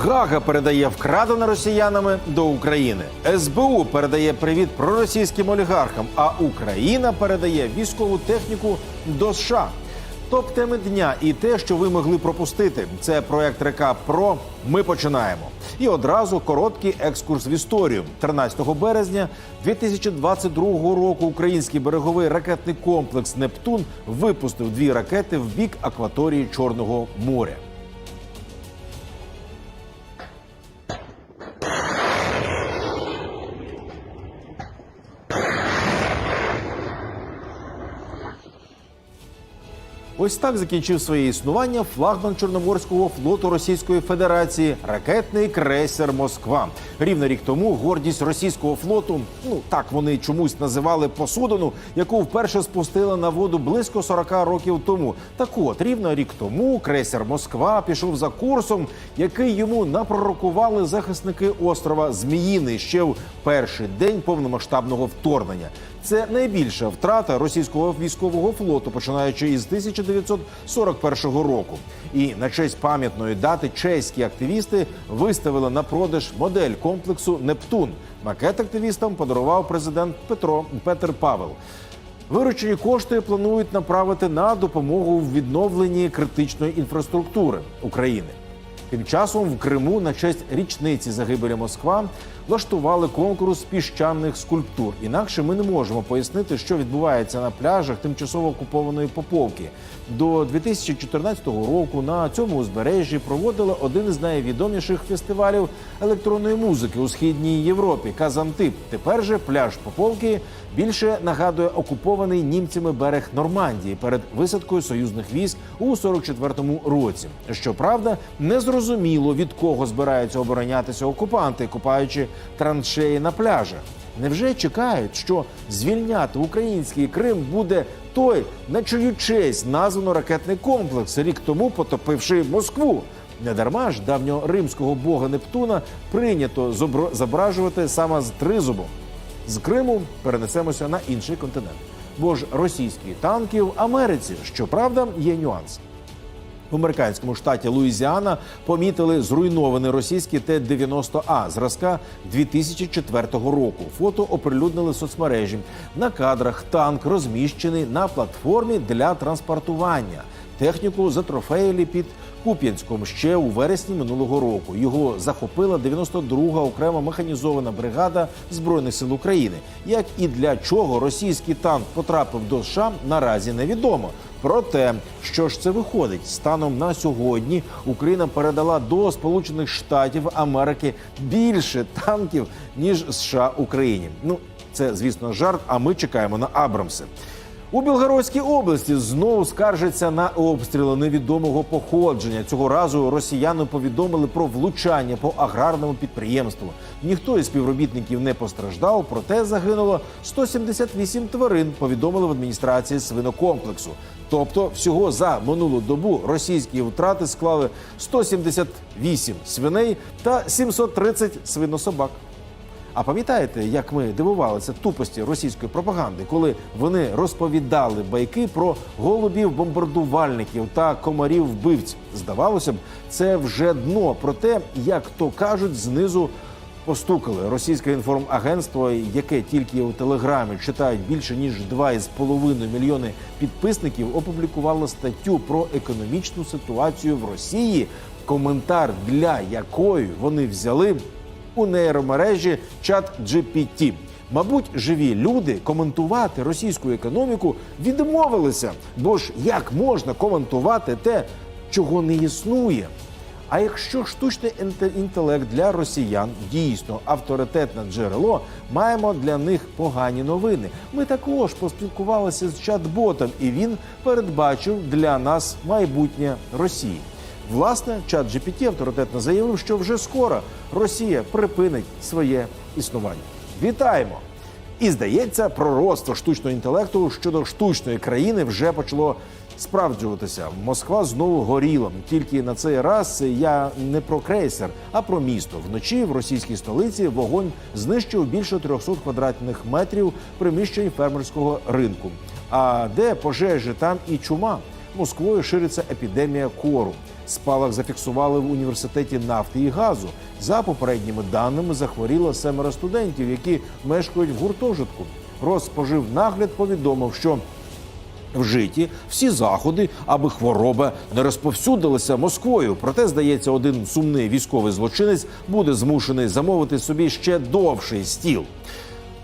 Гага передає вкрадене росіянами до України. СБУ передає привіт проросійським олігархам, а Україна передає військову техніку до США. Топ теми дня і те, що ви могли пропустити. Це проект Река Про. Ми починаємо. І одразу короткий екскурс в історію. 13 березня 2022 року український береговий ракетний комплекс Нептун випустив дві ракети в бік акваторії Чорного моря. Ось так закінчив своє існування флагман Чорноморського флоту Російської Федерації ракетний крейсер Москва. Рівно рік тому гордість російського флоту. Ну так вони чомусь називали посудину, яку вперше спустили на воду близько 40 років тому. Так от рівно рік тому крейсер Москва пішов за курсом, який йому напророкували захисники острова Зміїний ще в перший день повномасштабного вторгнення. Це найбільша втрата російського військового флоту, починаючи із 1941 року. І на честь пам'ятної дати чеські активісти виставили на продаж модель комплексу Нептун. Макет активістам подарував президент Петро Петр Павел. Виручені кошти планують направити на допомогу в відновленні критичної інфраструктури України. Тим часом в Криму на честь річниці загибелі Москва влаштували конкурс піщаних скульптур. Інакше ми не можемо пояснити, що відбувається на пляжах тимчасово окупованої Поповки. До 2014 року на цьому узбережжі проводили один із найвідоміших фестивалів електронної музики у східній Європі Казантип. Тепер же пляж Поповки більше нагадує окупований німцями берег Нормандії перед висадкою союзних військ у 44-му році. Щоправда, не зрозуміло від кого збираються оборонятися окупанти, купаючи траншеї на пляжах. Невже чекають, що звільняти український Крим буде той, на чию честь названо ракетний комплекс, рік тому потопивши Москву? Недарма ж давнього римського бога Нептуна прийнято зображувати саме з тризубом. З Криму перенесемося на інший континент. Бо ж російські танки в Америці, щоправда, є нюанс. В американському штаті Луїзіана помітили зруйнований російський Т-90А зразка 2004 року. Фото оприлюднили в соцмережі. На кадрах танк розміщений на платформі для транспортування. Техніку затрофеїли під Куп'янськом ще у вересні минулого року. Його захопила 92-га окрема механізована бригада збройних сил України. Як і для чого російський танк потрапив до США, наразі невідомо. Проте, що ж це виходить, станом на сьогодні Україна передала до Сполучених Штатів Америки більше танків ніж США Україні. Ну це звісно жарт. А ми чекаємо на Абрамси. У Білгородській області знову скаржаться на обстріли невідомого походження. Цього разу росіяни повідомили про влучання по аграрному підприємству. Ніхто із співробітників не постраждав, проте загинуло 178 тварин. Повідомили в адміністрації свинокомплексу. Тобто, всього за минулу добу російські втрати склали 178 свиней та 730 свинособак. А пам'ятаєте, як ми дивувалися тупості російської пропаганди, коли вони розповідали байки про голубів бомбардувальників та комарів вбивць? Здавалося б, це вже дно про те, як то кажуть, знизу постукали. Російське інформагентство, яке тільки у телеграмі читають більше ніж 2,5 мільйони підписників, опублікувало статтю про економічну ситуацію в Росії, коментар для якої вони взяли у нейромережі чат GPT. Мабуть, живі люди коментувати російську економіку відмовилися. Бо ж як можна коментувати те, чого не існує? А якщо штучний інтелект для росіян дійсно авторитетне джерело, маємо для них погані новини. Ми також поспілкувалися з чат-ботом, і він передбачив для нас майбутнє Росії. Власне, чат GPT авторитетно заявив, що вже скоро Росія припинить своє існування. Вітаємо! І здається, пророцтво штучного інтелекту щодо штучної країни вже почало справджуватися. Москва знову горіла. Тільки на цей раз я не про крейсер, а про місто. Вночі в російській столиці вогонь знищив більше 300 квадратних метрів приміщень фермерського ринку. А де пожежі, там і чума. Москвою шириться епідемія кору. Спалах зафіксували в університеті нафти і газу. За попередніми даними захворіло семеро студентів, які мешкають в гуртожитку. Розпоживнагляд повідомив, що вжиті всі заходи, аби хвороба не розповсюдилася Москвою. Проте, здається, один сумний військовий злочинець буде змушений замовити собі ще довший стіл.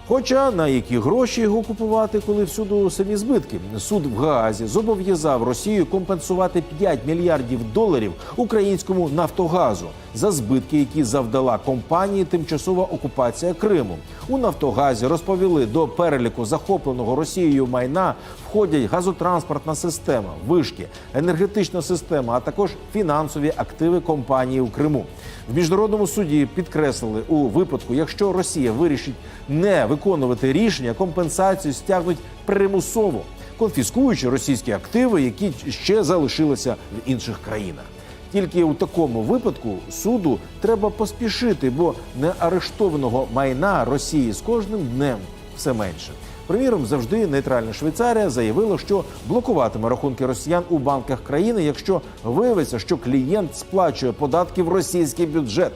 Хоча на які гроші його купувати, коли всюди самі збитки, суд в Гаазі зобов'язав Росію компенсувати 5 мільярдів доларів українському Нафтогазу за збитки, які завдала компанії тимчасова окупація Криму. У Нафтогазі розповіли до переліку захопленого Росією майна входять газотранспортна система, вишки, енергетична система, а також фінансові активи компанії у Криму. В міжнародному суді підкреслили у випадку, якщо Росія вирішить не виконувати рішення, компенсацію стягнуть примусово, конфіскуючи російські активи, які ще залишилися в інших країнах. Тільки у такому випадку суду треба поспішити, бо неарештованого майна Росії з кожним днем все менше. Приміром, завжди нейтральна Швейцарія заявила, що блокуватиме рахунки росіян у банках країни, якщо виявиться, що клієнт сплачує податки в російський бюджет.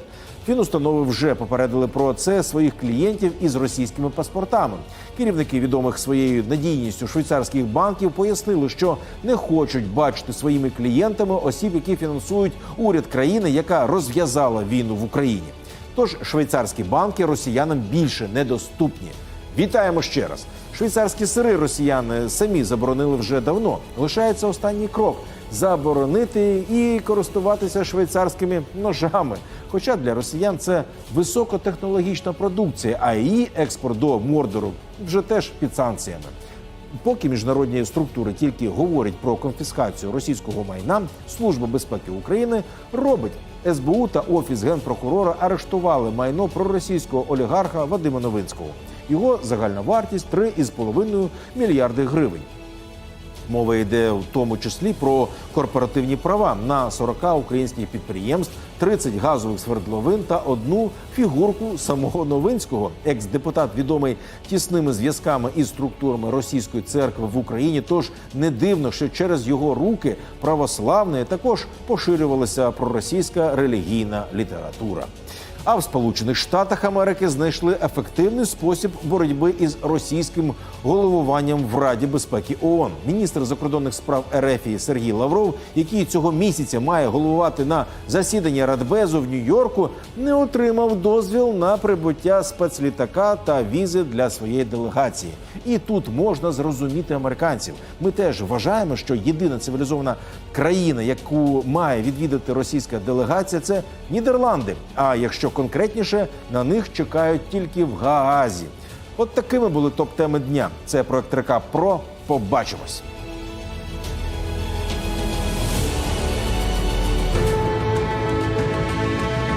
Фінустанови вже попередили про це своїх клієнтів із російськими паспортами. Керівники відомих своєю надійністю швейцарських банків пояснили, що не хочуть бачити своїми клієнтами осіб, які фінансують уряд країни, яка розв'язала війну в Україні. Тож швейцарські банки росіянам більше недоступні. Вітаємо ще раз. Швейцарські сири росіяни самі заборонили вже давно. Лишається останній крок заборонити і користуватися швейцарськими ножами. Хоча для росіян це високотехнологічна продукція, а її експорт до Мордору вже теж під санкціями. Поки міжнародні структури тільки говорять про конфіскацію російського майна, Служба безпеки України робить СБУ та офіс генпрокурора арештували майно проросійського олігарха Вадима Новинського. Його загальна вартість 3,5 мільярди гривень. Мова йде в тому числі про корпоративні права на 40 українських підприємств, 30 газових свердловин та одну фігурку самого Новинського. Екс-депутат відомий тісними зв'язками із структурами російської церкви в Україні. Тож не дивно, що через його руки православної також поширювалася проросійська релігійна література. А в Сполучених Штатах Америки знайшли ефективний спосіб боротьби із російським головуванням в Раді безпеки ООН. Міністр закордонних справ РФ Сергій Лавров, який цього місяця має головувати на засіданні Радбезу в Нью-Йорку, не отримав дозвіл на прибуття спецлітака та візи для своєї делегації. І тут можна зрозуміти американців. Ми теж вважаємо, що єдина цивілізована країна, яку має відвідати російська делегація, це Нідерланди. А якщо конкретніше, на них чекають тільки в Гаазі. От такими були топ-теми дня. Це проект РК Про. Побачимось.